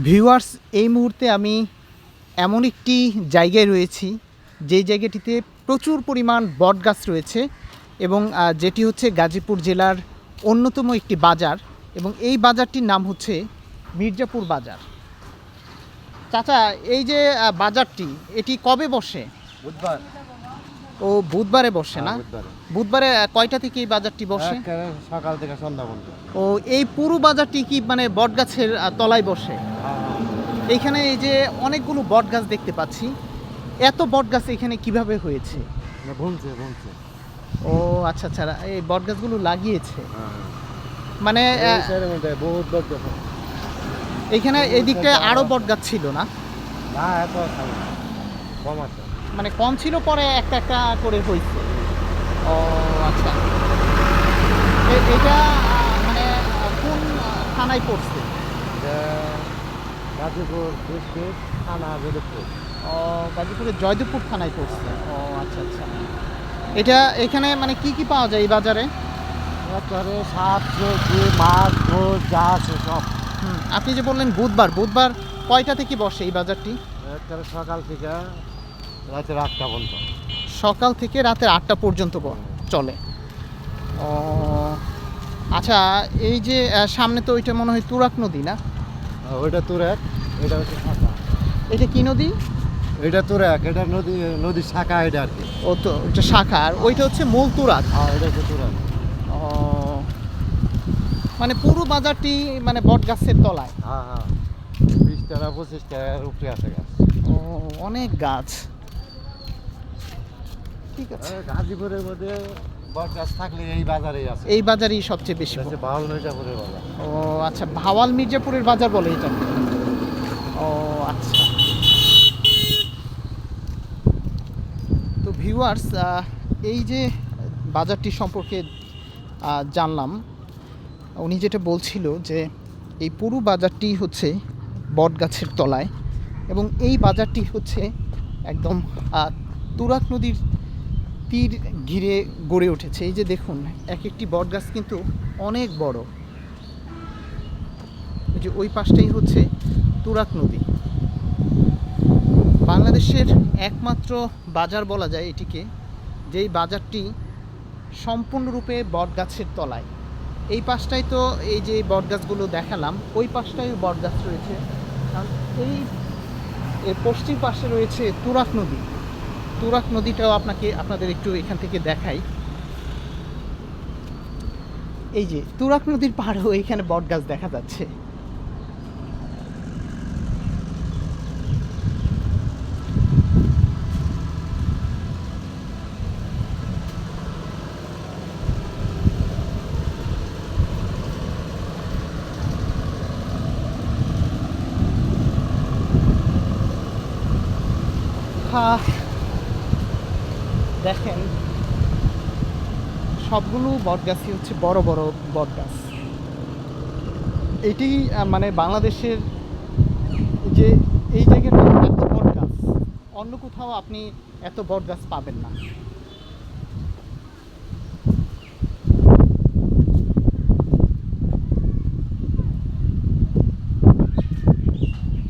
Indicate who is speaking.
Speaker 1: Viewers, এই মুহূর্তে আমি এমন একটি জায়গায় রয়েছি যেই জায়গাটিতে প্রচুর পরিমাণ বটগাছ রয়েছে এবং যেটি হচ্ছে গাজীপুর জেলার অন্যতম একটি বাজার এবং এই বাজারটির নাম হচ্ছে মির্জাপুর বাজার। চাচা, এই যে বাজারটি, এটি কবে বসে?
Speaker 2: বুধবার।
Speaker 1: ও বুধবারে বসে না?
Speaker 2: বুধবারে।
Speaker 1: কয়টা থেকে এই বাজারটি বসে?
Speaker 2: সকাল থেকে সন্ধ্যা পর্যন্ত।
Speaker 1: ও এই পুরো বাজারটি কি মানে বটগাছের তলায় বসে? এইখানে এই যে অনেকগুলো বটগাছ দেখতে পাচ্ছি। এত বটগাছ এখানে কীভাবে হয়েছে?
Speaker 2: বুনছে বুনছে
Speaker 1: ও আচ্ছা আচ্ছা এই বটগাছগুলো লাগিয়েছে। মানে
Speaker 2: বহুত
Speaker 1: এই দিকটায় আরও বট গাছ ছিল না?
Speaker 2: না এত কম আছে।
Speaker 1: মানে কম ছিল পরে একটা একটা করে হয়েছে। ও আচ্ছা। এটা মানে কোন থানায় পড়ছে?
Speaker 2: গাজীপুর ডিস্ট্রিক্ট থানা বেদপুর।
Speaker 1: ও গাজীপুরের জয়দেবপুর থানায় পড়ছে। ও আচ্ছা আচ্ছা। এটা এখানে মানে কি কি পাওয়া যায় এই বাজারে?
Speaker 2: একেবারে শাক সবজি মাছ ভোজ যা আছে সব।
Speaker 1: আপনি যে বললেন বুধবার বুধবার কয়টা থেকে বসে এই বাজারটি?
Speaker 2: সকাল থেকে রাতে আটটা পর্যন্ত।
Speaker 1: সকাল থেকে রাতের আটটা পর্যন্ত চলে। ও আচ্ছা এই যে সামনে তো ওইটা মনে হয় তুরাক নদী না?
Speaker 2: আর ওইটা তুরাক এটা হচ্ছে শাখা।
Speaker 1: এটা কি নদী?
Speaker 2: এটা তুরাক এটা নদী নদীর শাখা এটা আর কি।
Speaker 1: ও তো ওইটা শাখা আর ওইটা হচ্ছে মূল তুরাক।
Speaker 2: হ্যাঁ এটা হচ্ছে তুরাক।
Speaker 1: ও মানে পুরো বাজারটি মানে বট গাছের তলায়।
Speaker 2: হ্যাঁ হ্যাঁ। বিশ টাকা পঁচিশ টাকার উপরে আছে গাছ।
Speaker 1: ও অনেক গাছ। ঠিক আছে।
Speaker 2: এই গাজীপুরের মধ্যে থাকলে এই বাজারেই আছে।
Speaker 1: এই বাজারই সবচেয়ে বেশি।
Speaker 2: এটা মির্জাপুরের বাজার।
Speaker 1: ও আচ্ছা ভাওয়াল মির্জাপুরের বাজার বলে এটা। ও আচ্ছা। তো ভিউয়ার্স এই যে বাজারটি সম্পর্কে জানলাম উনি যেটা বলছিল যে এই পুরো বাজারটি হচ্ছে বট গাছের তলায় এবং এই বাজারটি হচ্ছে একদম তুরাক নদীর তীর ঘিরে গড়ে উঠেছে। এই যে দেখুন এক একটি বট গাছ কিন্তু অনেক বড়। যে ওই পাশটাই হচ্ছে তুরাক নদী। বাংলাদেশের একমাত্র বাজার বলা যায় এটিকে, যেই বাজারটি সম্পূর্ণরূপে বটগাছের তলায়। এই পাশটাই তো এই যে বটগাছগুলো দেখালাম, ওই পাশটাই বটগাছ রয়েছে। আর এই পশ্চিম পাশে রয়েছে তুরাক নদী। তুরাক নদীটাও আপনাকে, আপনাদের একটু এখান থেকে দেখাই। এই যে, তুরাক নদীর পাড়েও এইখানে বটগাছ দেখা যাচ্ছে। হ্যাঁ দেখেন, সবগুলো বটগাছই হচ্ছে বড় বড় বটগাছ। এটি মানে বাংলাদেশের যে এই জায়গাটা এত বটগাছ, অন্য কোথাও আপনি এত বটগাছ পাবেন না।